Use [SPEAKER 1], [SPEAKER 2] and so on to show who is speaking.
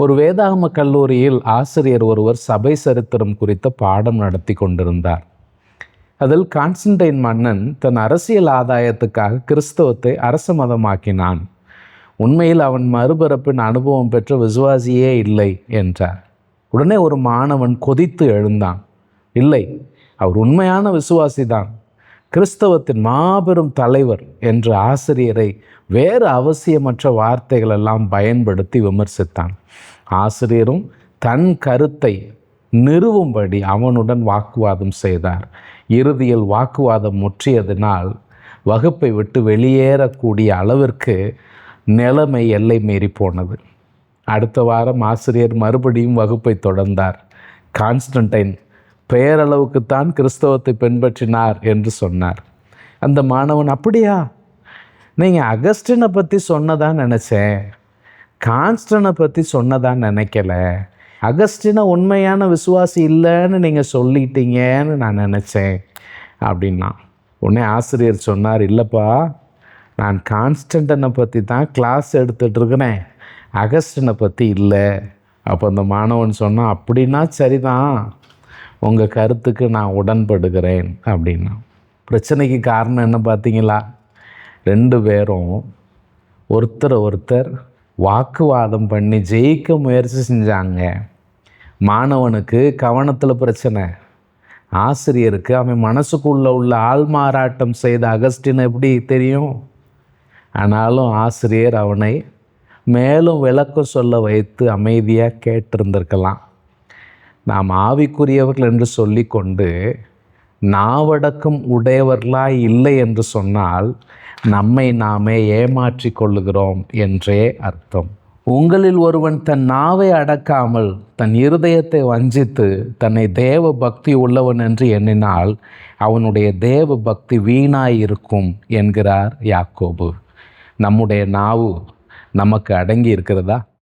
[SPEAKER 1] ஒரு வேதாகம கல்லூரியில் ஆசிரியர் ஒருவர் சபை சரித்திரம் குறித்த பாடம் நடத்தி கொண்டிருந்தார். அதில் கான்ஸ்டன்டைன் மன்னன் தன் அரசியல் ஆதாயத்துக்காக கிறிஸ்தவத்தை அரச மதமாக்கினான். உண்மையில் அவன் மறுபிறப்பின் அனுபவம் பெற்ற விசுவாசியே இல்லை என்றார். உடனே ஒரு மாணவன் கொதித்து எழுந்தான். இல்லை அவர் உண்மையான விசுவாசி தான் கிறிஸ்தவத்தின் மாபெரும் தலைவர் என்ற ஆசிரியரை வேறு அவசியமற்ற வார்த்தைகளெல்லாம் பயன்படுத்தி விமர்சித்தான். ஆசிரியரும் தன் கருத்தை நிறுவும்படி அவனுடன் வாக்குவாதம் செய்தார். இறுதியில் வாக்குவாதம் முற்றியதினால் வகுப்பை விட்டு வெளியேறக்கூடிய அளவிற்கு நிலைமை எல்லை மீறி போனது. அடுத்த வாரம் ஆசிரியர் மறுபடியும் வகுப்பை தொடர்ந்தார். கான்ஸ்டன்டைன் பெயரளவுக்குத்தான் கிறிஸ்தவத்தை பின்பற்றினார் என்று சொன்னார். அந்த மாணவன் அப்படியா? நீங்கள் அகஸ்டினை பற்றி சொன்னதான் நினச்சேன். கான்ஸ்டனை பற்றி சொன்னதான் நினைக்கல. அகஸ்டினை உண்மையான விசுவாசி இல்லைன்னு நீங்கள் சொல்லிட்டீங்கன்னு நான் நினச்சேன் அப்படின்னா உடனே ஆசிரியர் சொன்னார் இல்லைப்பா நான் கான்ஸ்டன்டனை பற்றி தான் கிளாஸ் எடுத்துகிட்டு அகஸ்டினை பற்றி இல்லை. அப்போ அந்த மாணவன் சொன்னான் அப்படின்னா சரிதான். உங்கள் கருத்துக்கு நான் உடன்படுகிறேன் அப்படின்னா. பிரச்சனைக்கு காரணம் என்ன பார்த்தீங்களா? ரெண்டு பேரும் ஒருத்தர் ஒருத்தர் வாக்குவாதம் பண்ணி ஜெயிக்க முயற்சி செஞ்சாங்க. மாணவனுக்கு கவனத்தில் பிரச்சனை. ஆசிரியருக்கு அவன் மனசுக்குள்ளே உள்ள ஆள்மாறாட்டம் செய்த அகஸ்டின் எப்படி தெரியும்? ஆனாலும் ஆசிரியர் அவனை மேலும் விளக்கம் சொல்ல வைத்து அமைதியாக கேட்டிருந்திருக்கலாம். நாம் ஆவிக்குரியவர்கள் என்று சொல்லிக்கொண்டு நாவடக்கம் உடையவர்களாய் இல்லை என்று சொன்னால் நம்மை நாமே ஏமாற்றிக் கொள்ளுகிறோம் என்றே அர்த்தம். உங்களில் ஒருவன் தன் நாவை அடக்காமல் தன் இருதயத்தை வஞ்சித்து தன்னை தேவ பக்தி உள்ளவன் என்று எண்ணினால் அவனுடைய தேவ பக்தி வீணாயிருக்கும் என்கிறார் யாக்கோபு. நம்முடைய நாவு நமக்கு அடங்கி இருக்கிறதா